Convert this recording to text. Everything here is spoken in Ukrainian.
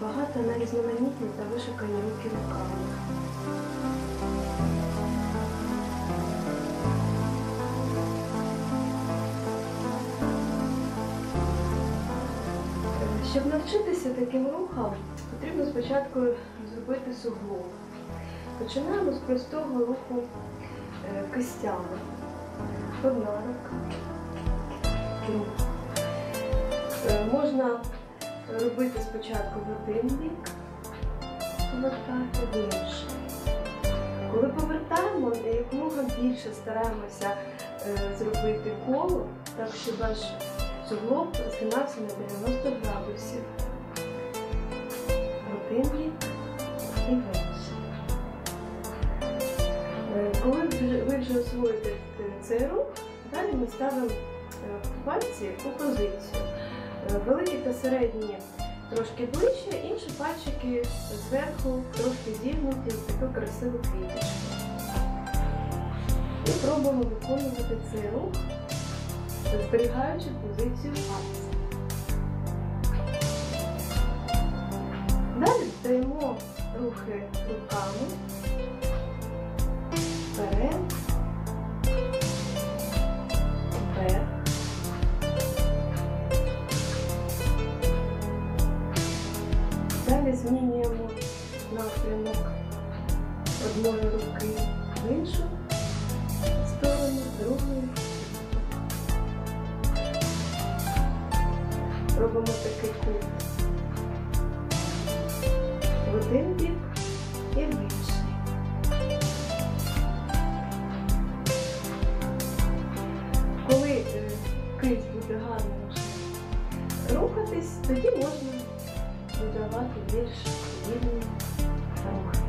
багато на різноманітні та вишукані руки руками. Е, Щоб навчитися таким рухам, потрібно спочатку зробити суглоб. Починаємо з простого руху е, кистями. Одна рука. Е, Можна робити спочатку в один бік, повертати в інший. Коли повертаємо, якомога більше стараємося е, зробити коло, так щоб ваш суглоб згинався на 90 градусів. Один бік і в. Е, Коли ви вже освоїте цей рух, далі ми ставимо е, пальці у позицію. Великі та середні трошки ближче, інші пальчики зверху трошки зігнуті в таку красиву квіточку. І пробуємо виконувати цей рух, зберігаючи позицію пальця. Далі даємо рухи руками Далі змінюємо напрямок одної руки в іншу сторону, другої. Робимо такий кут в один бік і в інший. Коли е, кисть буде гарно рухатись, тоді можна додавати більш вільні рухи.